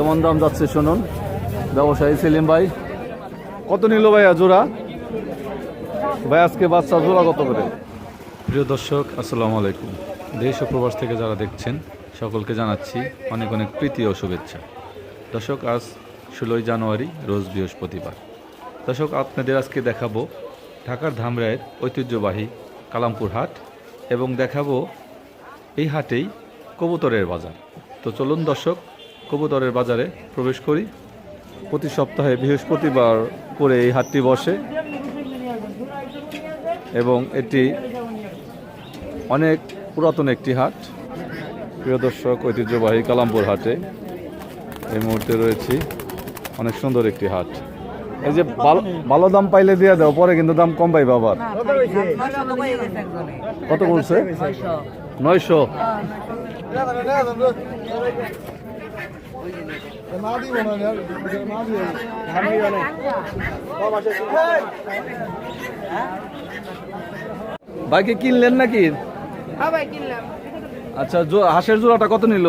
কেমন দাম যাচ্ছে শুনুন। ব্যবসায়ী সেলিম ভাই। কত নিল ভাইয়া জোড়া? ভাই, আজকে বাচ্চা জোড়া কত করে? প্রিয় দর্শক, আসসালামু আলাইকুম। দেশ ও প্রবাস থেকে যারা দেখছেন, সকলকে জানাচ্ছি অনেক অনেক প্রীতি ও শুভেচ্ছা। দর্শক, আজ ষোলোই জানুয়ারি, রোজ বৃহস্পতিবার। দর্শক, আপনাদের আজকে দেখাবো ঢাকার ধামরায়ের ঐতিহ্যবাহী কালামপুর হাট এবং দেখাবো এই হাটেই কবুতরের বাজার। তো চলুন দর্শক কবুতরের বাজারে প্রবেশ করি। প্রতি সপ্তাহে বৃহস্পতিবার করে এই হাটটি বসে এবং এটি অনেক পুরাতন একটি হাট। প্রিয় দর্শক ঐতিহ্যবাহী কালামপুর হাটে এই মুহূর্তে রয়েছি। অনেক সুন্দর একটি হাট। এই যে ভালো দাম পাইলে দিয়ে দাও পরে কিন্তু দাম কম পাই বাবার কত বলছে? নয়শো। বাইকে কিনলেন নাকি? হ্যাঁ ভাই কিনলাম। আচ্ছা হাঁসের জোড়াটা কত নিল?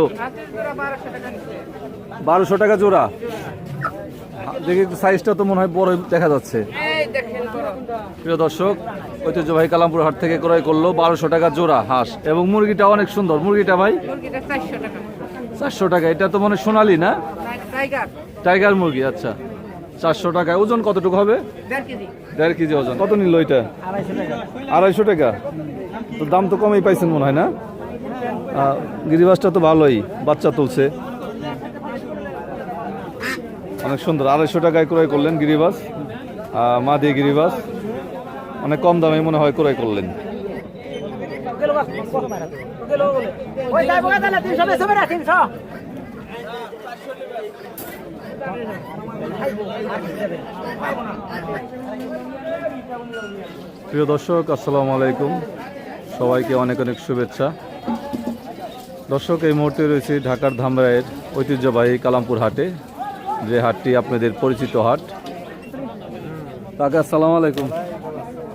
বারোশো টাকা জোড়া। দেখি সাইজটা তো মনে হয় বড় দেখা যাচ্ছে। প্রিয় দর্শক ঐতিহ্যবাহী কালামপুর হাট থেকে ক্রয় করল বারোশো টাকা জোড়া হাঁস। এবং মুরগিটা অনেক সুন্দর। মুরগিটা ভাই? মুরগিটা চারশো টাকা। চারশো টাকা এটা তো মানে সোনালি না? টাইগার। মুরগি আচ্ছা। চারশো টাকা ওজন কতটুকু হবে? দেড় কেজি। ওজন। কত নিল এটা? আড়াইশো টাকা। তো দাম তো কমই পাইছেন মনে হয় না? গিরিবাসটা তো ভালোই বাচ্চা তুলছে। অনেক সুন্দর আড়াইশো টাকায় ক্রয় করলেন গিরিবাস। মা দিয়ে গিরিবাস। অনেক কম দামে মনে হয় ক্রয় করলেন। প্রিয় দর্শক, আসসালামু আলাইকুম। সবাইকে অনেক অনেক শুভেচ্ছা। দর্শক, এই মুহূর্তে রয়েছে ঢাকার ধামরায়ের ঐতিহ্যবাহী কালামপুর হাটে। যে হাটটি আপনাদের পরিচিত হাট। কাকা, আসসালামু আলাইকুম।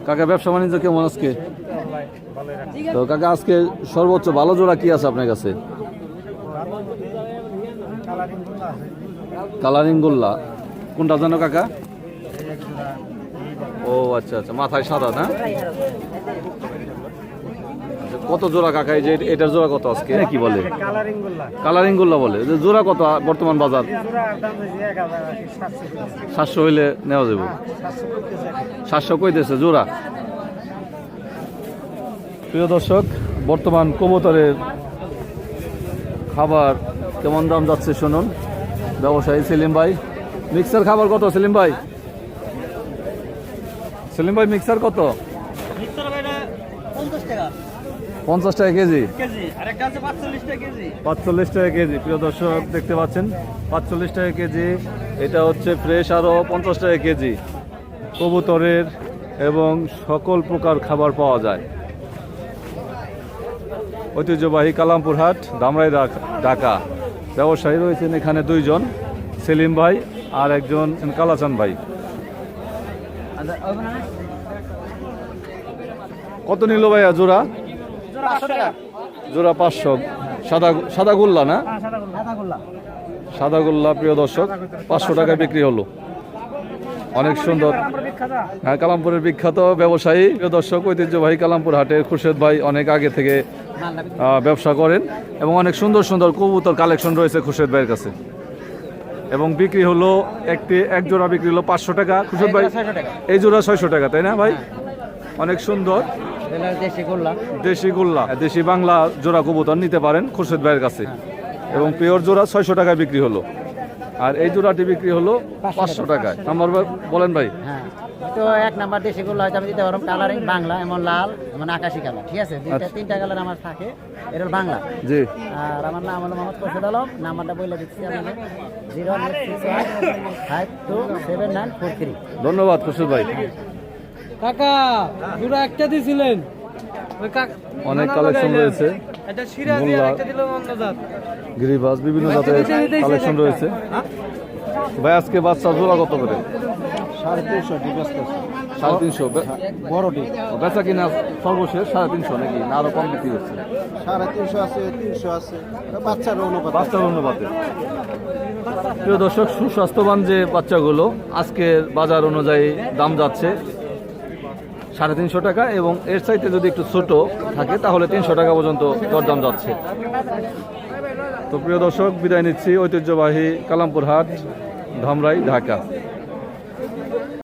কাকা, ব্যবসা বাণিজ্য কেমন আজকে? তো কাকা আজকে সর্বোচ্চ ভালো জোড়া কি আছে আপনার কাছে? কালারিং গোল্লা। কোনটা জানো কাকা? ও আচ্ছা আচ্ছা মাথায় সাদা না? আচ্ছা, কত জোড়া কাকা এই যে এটার জোড়া কত আজকে? কি বলে? কালারিংগুলা গোল্লা বলে। যে জোড়া কত বর্তমান বাজার? সাতশো। হইলে নেওয়া যাবে। সাতশো করতেছে সাতশো কইতেছে জোড়া? প্রিয় দর্শক বর্তমান কবুতরের খাবার কেমন দাম যাচ্ছে শুনুন। ব্যবসায়ী সেলিম ভাই মিক্সার খাবার কত সেলিম ভাই? সেলিম ভাই মিক্সার কত? পঞ্চাশ টাকা। কেজি? পাঁচচল্লিশ টাকা কেজি। প্রিয় দর্শক দেখতে পাচ্ছেন পাঁচচল্লিশ টাকা কেজি। এটা হচ্ছে ফ্রেশ আরও পঞ্চাশ টাকা কেজি। কবুতরের এবং সকল প্রকার খাবার পাওয়া যায়। ঐতিহ্যবাহী কালামপুর হাট দামরাই ঢাক- ব্যবসায়ী রয়েছেন এখানে দুইজন সেলিম ভাই আর একজন কালাচান ভাই। কত নিল ভাইয়া জোড়া? জোড়া পাঁচশো। সাদা সাদা গোল্লা না? হ্যাঁ। সাদা গোল্লা প্রিয় দর্শক পাঁচশো টাকায় বিক্রি হলো। অনেক সুন্দর। হ্যাঁ কালামপুরের বিখ্যাত ব্যবসায়ী দর্শক ঐতিহ্যবাহী কালামপুর হাটের খুরশেদ ভাই অনেক আগে থেকে ব্যবসা করেন এবং অনেক সুন্দর সুন্দর কবুতর কালেকশন রয়েছে খুরশেদ ভাইয়ের কাছে। এবং বিক্রি হলো একটি এক জোড়া বিক্রি হলো পাঁচশো টাকা। খুরশেদ ভাই এই জোড়া ছয়শো টাকা তাই না ভাই? অনেক সুন্দর। দেশি গোল্লা। দেশি গোল্লা দেশি বাংলা জোড়া কবুতর নিতে পারেন খুরশেদ ভাইয়ের কাছে। এবং পিওর জোড়া ছয়শো টাকায় বিক্রি হলো। আর এই জোড়াটি বিক্রি হলো পাঁচশো টাকায়। নাম্বার বলেন ভাই। হ্যাঁ তো এক নাম্বার দেশি গুলো হয়তো আমি দিতে পারব কালারিং বাংলা এমন লাল এমন আকাশি কালার ঠিক আছে? দুইটা আচ্ছা। তিনটা কালার আমার থাকে এটা বাংলা। জি। আর আমার নাম হলো মোহাম্মদ কসুদ আলম নাম্বারটা বলে দিচ্ছি আপনাকে zero five two seven nine four three ধন্যবাদ খুরশেদ ভাই। কাকা দুটো একটা কাক- অনেক কালেকশন রয়েছে। গিরিবাস বিভিন্ন জাতের কালেকশন রয়েছে। ভাই আজকে বাচ্চা জোড়া কত করে? সাড়ে তিনশো সাড়ে তিনশো বে- বড়টি। বেচা কিনা সর্বশেষ সাড়ে তিনশো নাকি? না আরও কম বিক্রি হচ্ছে? সাড়ে তিনশো আছে তিনশো আছে। বাচ্চার অনুপাত। বাচ্চার অনুপাতে। প্রিয় দর্শক সুস্বাস্থ্যবান যে বাচ্চাগুলো আজকের বাজার অনুযায়ী দাম যাচ্ছে সাড়ে তিনশো টাকা এবং এর চাইতে যদি একটু ছোট থাকে, তাহলে তিনশো টাকা পর্যন্ত দরদাম যাচ্ছে। তো প্রিয় দর্শক, বিদায় নিচ্ছি। ঐতিহ্যবাহী কালামপুর হাট ধামরাই, ঢাকা।